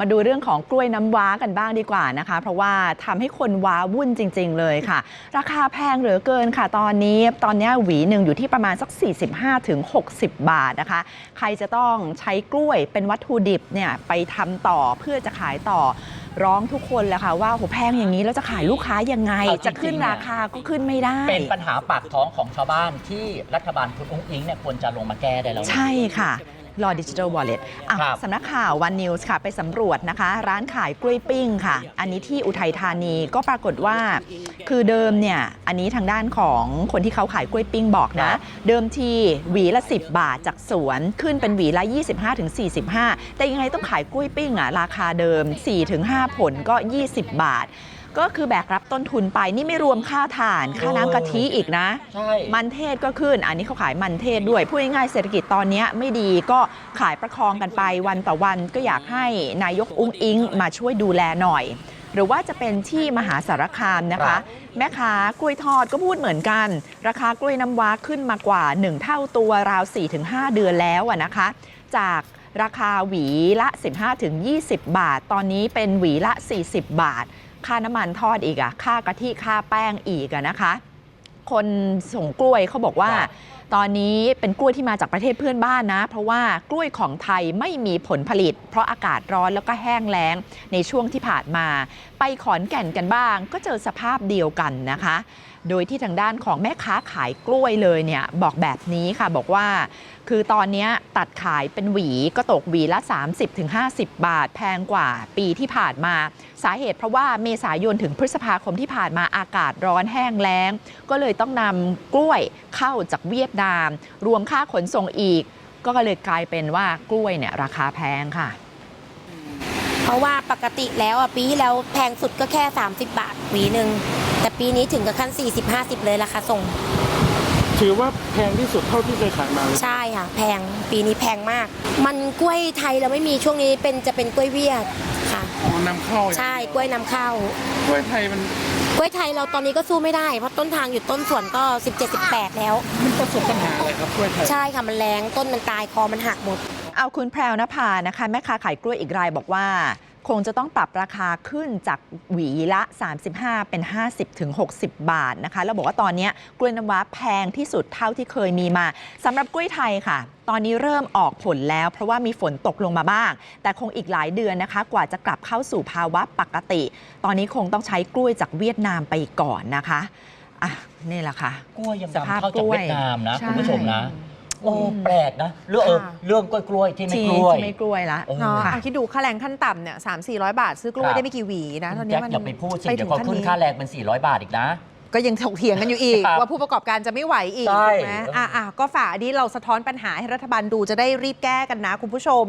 มาดูเรื่องของกล้วยน้ำว้ากันบ้างดีกว่านะคะ เพราะว่าทำให้คนว้าวุ่นจริง ๆ เลยค่ะ ราคาแพงเหลือเกินค่ะ ตอนนี้ตอนนี้หวีหนึ่งอยู่ที่ประมาณสัก 45ถึง60 บาทนะคะ ใครจะต้องใช้กล้วยเป็นวัตถุดิบเนี่ยไปทำต่อเพื่อจะขายต่อร้องทุกคนแหละค่ะว่าโหแพงอย่างนี้แล้วจะขายลูกค้ายังไงเอาจริงๆจะขึ้นเนี่ยราคาก็ขึ้นไม่ได้ เป็นปัญหาปากท้องของชาวบ้านที่รัฐบาลคุณอุ้งอิงเนี่ยควรจะลงมาแก้ได้แล้วนะใช่ค่ะ รอดิจิทัลวอลเล็ตครับ สำนักข่าววันนิวส์ค่ะ ไปสำรวจนะคะ ร้านขายกล้วยปิ้งค่ะ อันนี้ที่อุทัยธานีก็ปรากฏว่า คือเดิมเนี่ย อันนี้ทางด้านของคนที่เขาขายกล้วยปิ้งบอกนะ เดิมทีหวีละ 10 บาทจากสวน ขึ้นเป็นหวีละ 25-45 แต่ยังไงต้องขายกล้วยปิ้งอะราคาเดิม 4-5 ผลก็ 20 บาท ก็คือแบกรับต้นทุนไปนี่ไม่รวมค่าถ่านค่าน้ำกะทิอีกนะ ใช่ มันเทศก็ขึ้น อันนี้เขาขายมันเทศด้วย พูดง่ายๆเศรษฐกิจตอนเนี้ยไม่ดีก็ขายประคองกันไปวันต่อวันก็อยากให้นายกอุ้งอิงมาช่วยดูแลหน่อย หรือว่าจะเป็นที่มหาสารคามนะครัคะ บ แม่ค้ากล้วยทอดก็พูดเหมือนกัน ราคากล้วยน้ำว้าขึ้นมากว่า 1 เท่าตัวราว 4-5 เดือนแล้วอะนะคะ จาก ราคาหวีละ 15-20 บาท ตอนนี้เป็นหวีละ 40 บาท ค่าน้ำมันทอดอีกอะค่ากะทิค่าแป้งอีกอะนะคะ คนส่งกล้วยเขาบอกว่า ครับ ตอนนี้เป็นกล้วยที่มาจากประเทศเพื่อนบ้านนะ เพราะว่ากล้วยของไทยไม่มีผลผลิต เพราะอากาศร้อนแล้วก็แห้งแล้งในช่วงที่ผ่านมา ไปขอนแก่นกันบ้าง ก็เจอสภาพเดียวกันนะคะ โดยที่ทางด้านของแม่ค้าขายกล้วยเลยเนี่ยบอกแบบนี้ค่ะบอกว่า คือตอนนี้ตัดขายเป็นหวีก็ตกหวีละ 30-50 บาท แพงกว่าปีที่ผ่านมา สาเหตุเพราะว่าเมษายนถึงพฤษภาคมที่ผ่านมาอากาศร้อนแห้งแล้ง ก็เลยต้องนำกล้วยเข้าจากเวียดนาม รวมค่าขนส่งอีก ก็เลยกลายเป็นว่ากล้วยเนี่ยราคาแพงค่ะ เพราะว่าปกติแล้วอะปีที่แล้วแพงสุดก็แค่ 30 บาทหวีหนึ่งแต่ปีนี้ถึงกับขั้น 40-50 เลยราคาส่ง ถือว่าแพงที่สุดเท่าที่เคยขายมาเลยใช่ค่ะ แพงปีนี้แพงมาก มันกล้วยไทยเราไม่มีช่วงนี้เป็นจะเป็นกล้วยเวียดค่ะ อ๋อนำเข้าใช่กล้วยนำเข้า กล้วยไทยมัน กล้วยไทยเราตอนนี้ก็สู้ไม่ได้เพราะต้นทางอยู่ต้นสวนก็ 17-18 แล้ว มันประสบปัญหาอะไรครับกล้วยไทย ใช่ค่ะมันแรงต้นมันตายคอมันหักหมด เอาคุณแพรวนภานะคะ แม่ค้าขายกล้วยอีกรายบอกว่า คงจะต้องปรับราคาขึ้นจากหวีละ 35 เป็น 50ถึง60 บาทนะคะแล้วบอกว่าตอนนี้กล้วยน้ำว้าแพงที่สุดเท่าที่เคยมีมาสำหรับกล้วยไทยค่ะ ตอนนี้เริ่มออกผลแล้ว เพราะว่ามีฝนตกลงมาบ้าง แต่คงอีกหลายเดือนนะคะ กว่าจะกลับเข้าสู่ภาวะปกติ ตอนนี้คงต้องใช้กล้วยจากเวียดนามไปก่อนนะคะอะนี่แหละค่ะกล้วยยังสภาพนำเข้าจากเวียดนามนะใช่คุณผู้ชมนะ โอ้แปลกนะเรื่องเออค่ะ เรื่องกล้วยกล้วยๆที่ไม่ที่กล้วย ที่ไม่กล้วยละเออ เนาะค่ะ เอาคิดดูค่าแรงขั้นต่ำเนี่ยสามสี่ร้อยบาท ซื้อกล้วยครับได้ไม่กี่หวีนะตอนนี้แจ็คมันอย่าไปพูดสิไปเดี๋ถึยวงเขาขั้นขึ้นนี้ค่าแรงเป็น 400 บาทอีกนะ ก็ยังถกเถียงกันอยู่อีก ครับว่าผู้ประกอบการจะไม่ไหวอีกใช่ถูกไหมอะอะก็ฝากอันนี้เราสะท้อนปัญหาให้รัฐบาลดูจะได้รีบแก้กันนะคุณผู้ชม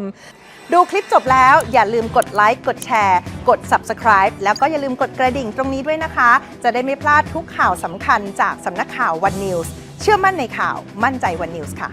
ดูคลิปจบแล้วอย่าลืมกดไลค์กดแชร์ กด subscribe แล้วก็อย่าลืมกดกระดิ่งตรงนี้ด้วยนะคะ จะได้ไม่พลาดทุกข่าวสำคัญจากสำนักข่าววันนิวส์ เชื่อมั่นในข่าวมั่นใจวันนิวส์ค่ะ